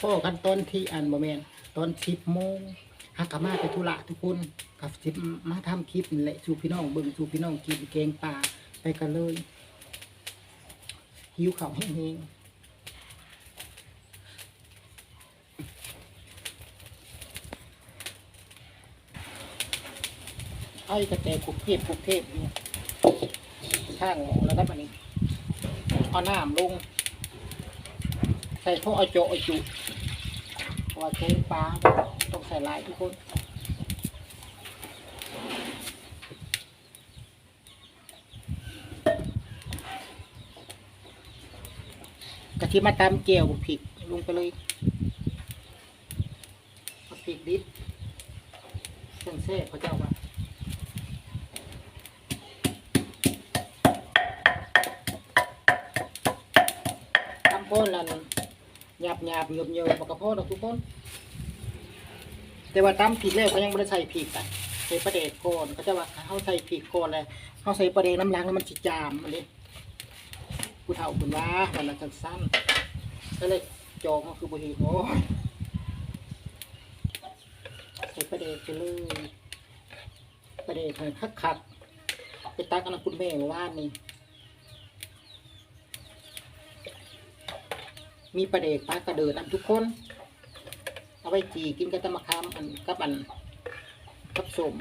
พ่อกันตอนที่อันบ่แม่นตอนสิบโมงฮักกะมาไปธุระทุกคนกับสิบมาทำคลิปนี่แหละสู่พี่น้องเบิ่งสู่พี่น้องกินแกงปลาไปกันเลยหิวเขาแห้งไอ้กระแตกุกเทพกุกเทพเนี่ยข้างแล้วได้ปะนี้เอาน้ำลง ส่พวกอโจอจุว่าแกงปลาต้องใส่หลายทุกคนกะทิมาตำเกลียวผิกลงไปเลยผิกดิบเส้นเซ่พระเจ้าว่าตำก้นแล้วนั่น หยาบหยาบเหยียบเหยียบกระเพาะดอกทุกคน แต่ว่าตำผิดแล้วก็ยังไม่ได้ใส่ผิดอะใส่ประเดกก่อนก็จะว่าเขาใส่ผิดก่อนเลยเขาใส่ประเดกน้ำล้างแล้วมันจิจามมันเลยผู้เฒ่าคุณว่ามันละจังสั้นก็เลยจองก็คือบุหีโอ้ใส่ประเดกไปเลยประเดกให้คักคักไปตักอันนั้นคุณแม่ว่าน มีประเดกปลากระเดิดอันทุกคน เอาไปจีกินกับตะมะขามอันกับอันกับสม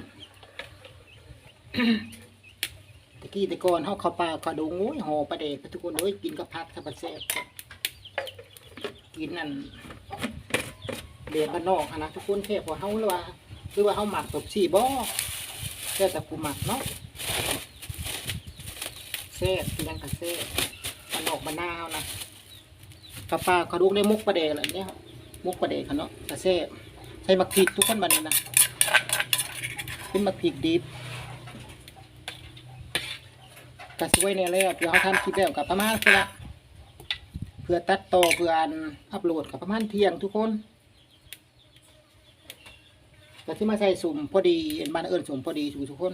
ตะกี้ตะกอนเฮาข้าป่าข้าดงโอ้ยห่อปลาเด็กทุกคนเอ้ยกินกับผักทับปะแซ่บกินนั่นเบียดบ้านนอกนะทุกคนแค่พอเฮาหรือว่าหรือว่าเฮาหมักตบสี่บ่อแค่แต่กูหมักเนาะแซ่บกินยังกับแซ่บบ้านนอกบ้านนาเฮานะ กับปลาเขาดุกได้มุกปลาเด็กอะไรเนี้ยมุกประเดกค่ะเนาะกระเซบใส่มักพริกทุกคนบันนี้นะเป็นมักพริกดิบกระสวยเนี่ยแล้วเดี๋ยวเขาทำคลิปแล้วกับประมาณคือละเพื่อตัดต่อเพื่ออันอัพโหลดกับประมาณเที่ยงทุกคนแต่ที่มาใส่สุ่มพอดีเอ็นบ้านเอิญสุ่มพอดีทุกทุกคน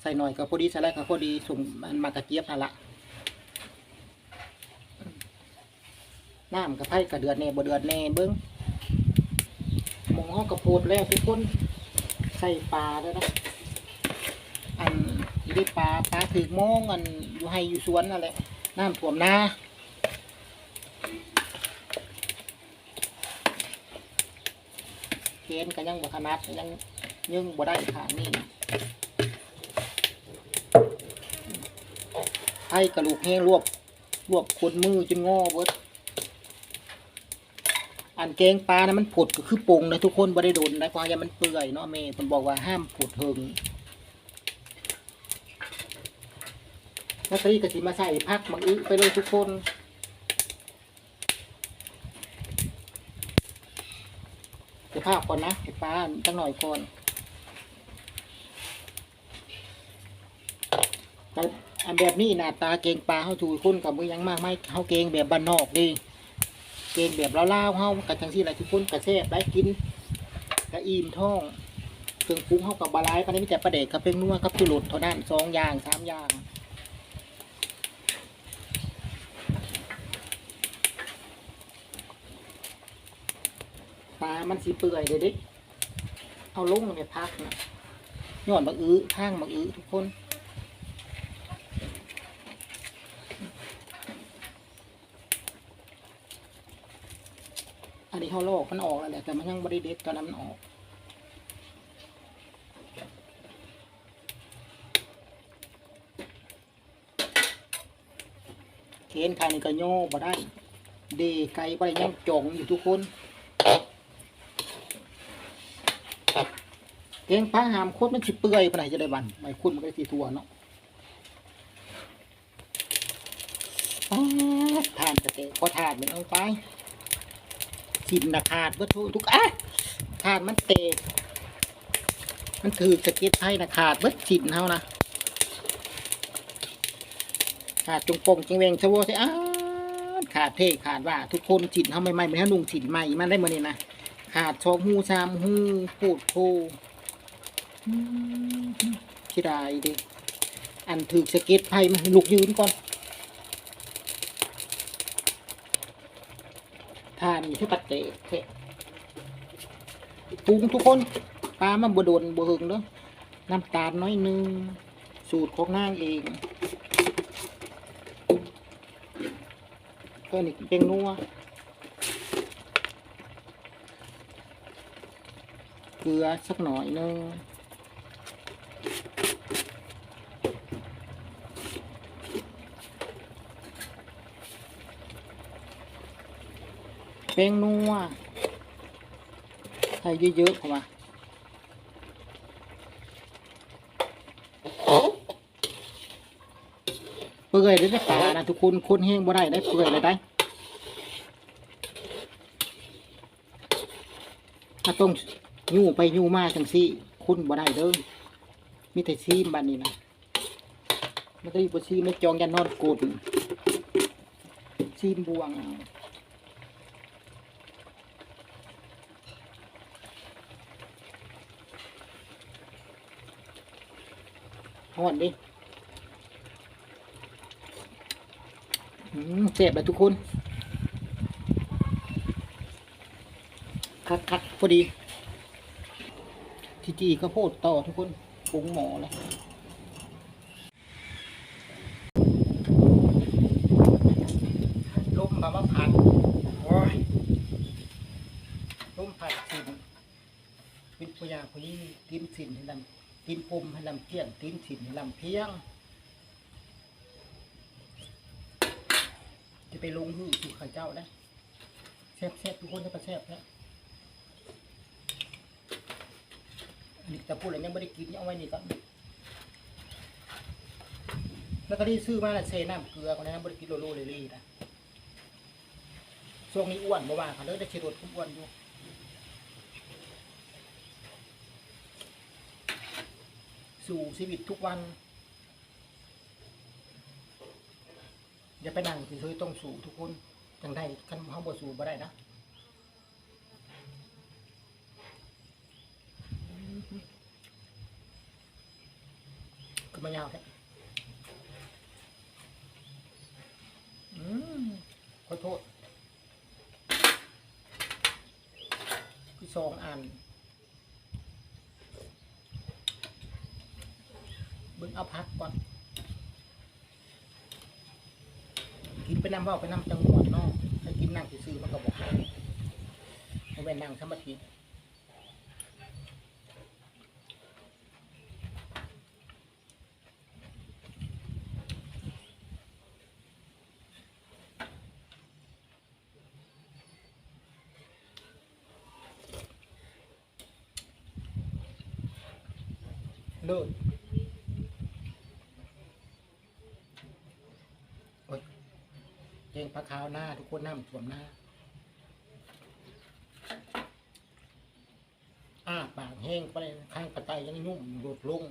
ใส่หน่อยกับพอดีใส่ไรกับพอดีสุ่มมันมากระเจี๊ยบนั่นละ น้ำกับไผ่กับเดือดแน่บ่เดือดแน่เบิ้งหมองเขากระโพดแล้วทุกคนใส่ปลาแล้วยนะอันได้ปลาปลาถือโมงอันอยู่ให้อยู่สวนนั่นแหละน้ำท่วมนาเกณฑ์ก็ยังบ่ขนาดยังยังบ่ได้ขางนี่ไผ่กระลูกแห้งรวบรวบขนมือจนงอเบิด อันแกงปลานะมันผุดก็คือปรุงนะทุกคนบ่ได้โดนนะเพราะอย่ามันเปื่อยเนาะแม่มันบอกว่าห้ามผุดเทิงนักเรีก็สิมาใส่พักมังอึไปเลยทุกคนเดี๋ยวภาพก่อนนะเห็ดปลาตั้งหน่อยก่อนแต่อันแบบนี้หน้าตาเกงปลาเขาถูกคนกับมือยังมากไม่เขาเกงแบบบ้านนอกดี เกณฑ์แบบเล่าวๆเฮากันจังซี่แหละทุกคนกระแซ่บได้กินกระอิ่มท้องเครื่องปรุงเฮากับบาลายปานนี้มีแต่ปลาเด็กกับเป็นนัวกับจุลุดเท่านั้นสองอย่างสามอย่างปลามันสีเปื่อยเด็ดเอาลงในพักนะย้อนบักอื้อข้างบักอื้อทุกคน อันนี้ เขาลอกมันออกแล้วแหละแต่มันยังบริเด็ดตอนนั้นมันออกเคนไข่นี่ก็โย่บ่ได้ เดไก่บ่ได้ยังจงอยู่ทุกคนเกงปลาหามโคตรมันสิเปื่อยปานไหนจะได้บันไม่คุณมันก็สิทัวเนาะป๊าดทานกระเตะพอทานมันเอาไป ทิมนะขาดวัตถุทุกอะขาดมันเตะมันถือสะเก็ตไทยนะขาดเบิดทิมเท่านะขาดจงปงจงเวงชะโวใช่อ้าขาดเท่ขาดว่าทุกคนถิ่นเขาใหม่ไม่ให้ลุงถิ่นใหม่มันได้มาเนี่ยนะขาดชองหูชามหูพูดโพอืมชิดายดิอันถือสะเก็ตไพ่มันลุกยืนก่อน ทานอยู่ที่ปัดเตะเทะปรุงทุกคนปลามันบโดนบหึงเนาะน้ำตาลน้อยหนึง สูตรของนางเองก็นี่เป็นนัวเกลือสักหน่อยหนึง แป้งนัวใส่เยอะๆเข้ามาเปื่อยได้ได้ปลานะทุกคนคนแห้งบ่ได้ได้เปื่อยเลยได้ถ้าต้องยู่ไปยู่มาจังซี่คุณบ่ได้เด้อมีแต่ซีมบ้านนี้นะไม่ได้บ่ซีมไม่จองยันนอนกดซีมบวงเอา หอนดิเจ็บแบบทุกคนคักคักพอดี ทีจีก็โพดต่อทุกคนปรุงหมอเลยลมแบบว่าพัดโอ้ยลมพัดสินวิทยาพนี้กินสินให้ลำ กินปมให้ลำเกี้ยงกินสินให้ลำเพียง จะไปลงหื้อสู่ข้าเจ้าได้แซ่บแซ่บทุกคนจะไปแซ่บแล้วนนี้แต่พูดอะไรยังไม่ได้กินยังเอาไว้นี่ก่อนแล้วก็ที่ซื้อมาแล้วเซน้ำเกลือคนนั้นไม่ได้กินโลโลเลยๆนะช่วงนี้อ้วนบ่ว่าเขาเลยได้ชิรดคุ้มอ้วนอยู่ สู่ชีวิตทุกวัน อย่าไปนั่งเฉยๆต้องสู่ทุกคนจังได้คันเขาบ่สู่บ่ได้นะก็มายาวแค่อืมขอโทษคือสองอัน เบิ่งเอาพักก่อน กินไปน้ำว่าไปน้ำจังหวัดนอกให้กินนั่งซื่อๆมันก็บอกให้ไม่เป็นนั่งสมาธิเลิศโอ้ย เจงพราวหน้า ทุกคนน้ำท่วมหน้าอ้าปากแห้งไปข้างกระไตยังนุ่มหลุดลง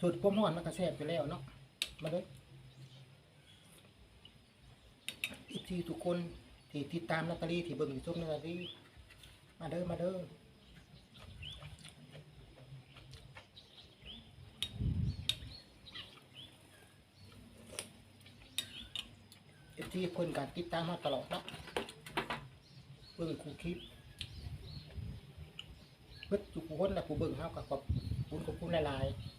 จุดพวกนอนมันก็แซ่บไปแล้วเนาะมาเลยอีกทีทุกคน ที่ติดตามนาตาลีที่เบิ่งอยู่ทุกนาตาลีมาเด้อมาเด้ออีกทีเพิ่นการติดตามมาตลอดนะเบิ่งคูคลิปเพิ่นทุกคนนะผู้เบิ่งเฮากับขอบคุณขอบคุณหลายๆ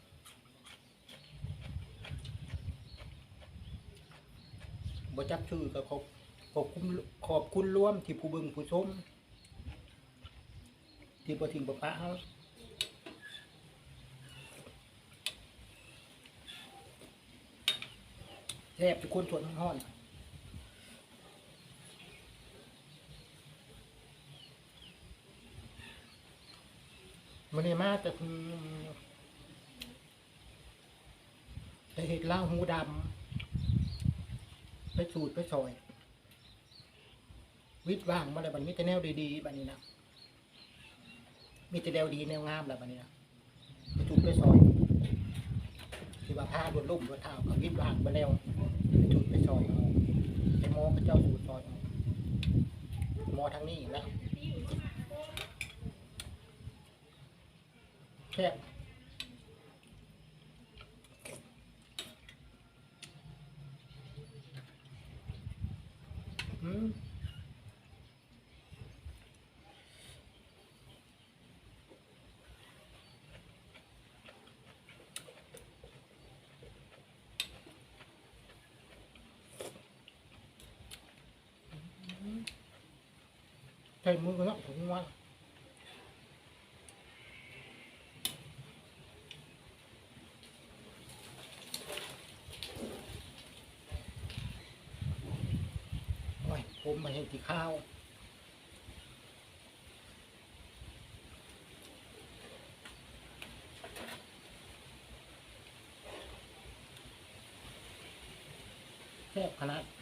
บ่จับชื่อก็ขอบ ขอบคุณขอบคุณร่วมที่ผู้เบิ่งผู้ชม ที่บ่ทิ้งบ่ปะเฮาแทบทุกคนทวนห้อนมันนี่มาแต่คือแต่เห็ดเล้าหูดำไปสูตรไปซอย วิทย์ว่างมาเลยบันมีแต่แนวดีๆบันนี้นะมีแต่แนวดีแนวงามแล้วบันนี้นะไปถูกไปซอยที่ว่าผ้าบนลุ่มบนเท้าเขาวิทย์ว่างมาแล้วไปถูกไปซอยไปมอพระเจ้าสู่ซอยมอทางนี้นะแค่ ใช้มือก็เนาะผมว่าโอ้ยผมมาเห็นที่ข้าวแซ่บขนาด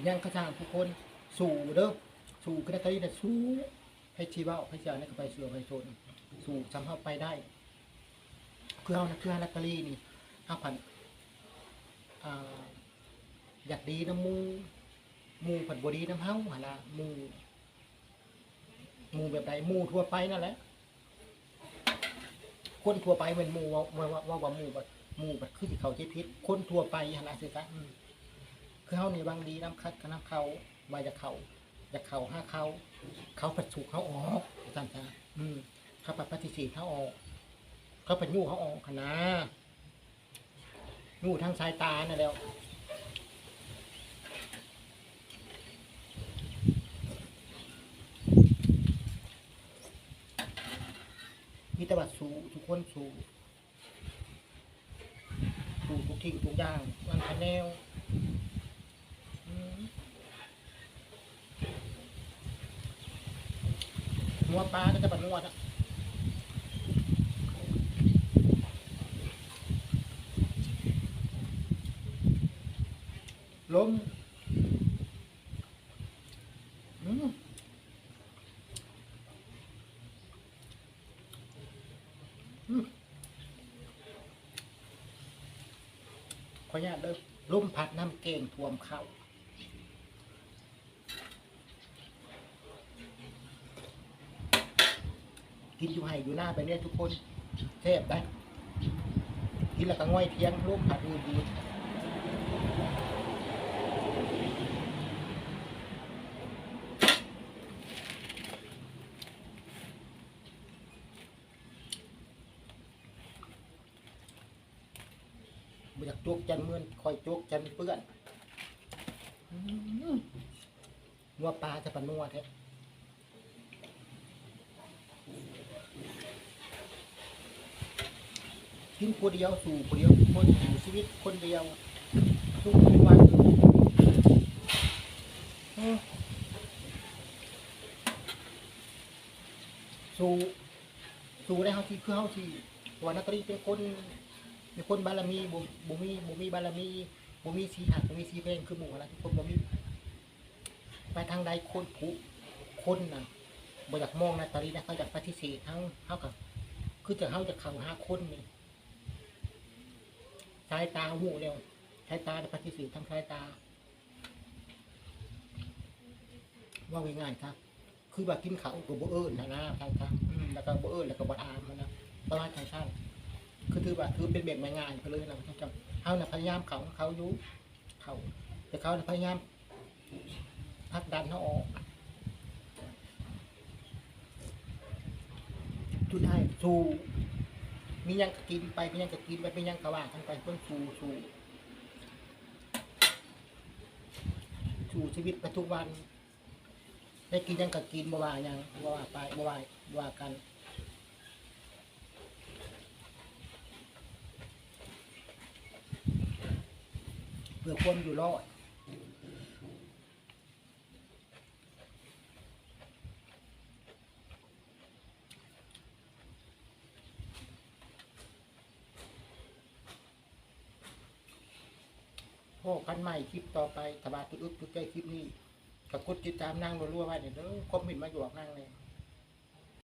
อีกอย่างกระชางทุกคนสู่เด้อสู่กระไตแต่สู้ให้ชีว่าให้เจ้านี่ก็ไปเสือไปชนสู่จำเข้าไปได้คือเอานะคือฮาลาตาลีนี่ห้าพันอ่าอยากดีน้ำมูมูผัดบดีน้ำเฮาหนละมูมูแบบใดมูทั่วไปนั่นแหละคนทั่วไปเป็นมูว่าว่าว่ามูแบบมูแบบคือที่เขาใจพิษคนทั่วไปหนละสิคะอืม คือเฮานี่บางดีน้ำคัดกับน้ำเขามาจากเขาอยากเขาห้าเขาเขาผัดสุกเขาออกอาจารย์จ้าอืมเขาผัดปฏิเสธเขาออก เขาเป็นงูเขาออกขนางูทางสายตาน่ะแล้วมีแต่บัดสูทุกคนสูสูทุกทิ้งทุกอย่างวันคะแนวอืม นัวปลาก็จะบัดนวดอะล้มอืมอืมขออนุญาตเด้อลมพัดน้ำเกงท่วมเข้า กินอยู่ให้อยู่หน้าไปเนี่ยทุกคนเทพได้กินแล้วก็ง่อยเทียงลมพัดอืดีบ่อยากจกจันเมื่อนคอยจกจันเปื้อนอืมนัวปลาจะปะนัวแท้ กินคนเดียวสู่คนเดียวคนสู่ชีวิตคนเดียวทุกวันสู่สู่ได้เฮาที่คือเฮาที่ว่านักเรียนเป็นคนมีคนบารมีบ่บ่มีบ่มีบารมีบ่มีสีหักบ่มีสีเพลงคือหมู่อะไรคนบ่มีไปทางใดคนผู้คนน่ะบ่อยากมองนะตอนนี้นะเขาอยากปฏิเสธทั้งเฮากับคือจะเฮาจะเข้าหาคนนี่ สายตาหูแล้วสายตาปฏิเสธทั้งสายตา ว่าง่ายๆครับ คือว่ากินข้าวก็บ่เอิ้นนะนะทางครับแล้วก็บ่เอิ้นแล้วก็บ่ถามนะประมาณทางท่านคือถือว่าคือเป็นเบ็ดไม่ง่ายไปเลยนะท่านเจ้าเขาน่ะพยายามเขาเขายู่เขาแต่เขาน่ะพยายามพักดันเขาออกทุดให้สู้ มียังกินไปมียังกินไปมียังกว่ากันไปเพื่อสู้สู้สู้ชีวิตไปทุกวัน ได้กินยังกกินบ่ว่ายังบ่ว่าไปบ่ว่าบ่ว่ากันเพื่อความอยู่รอดพ่อกันใหม่ คลิปต่อไปถ้าบาตุอึกตุกใจคลิปนี้ก็กดติดตามนั่งรัวๆไว้เดี๋ยวเด้อคอมเมนต์มาหยวกนั่งเลย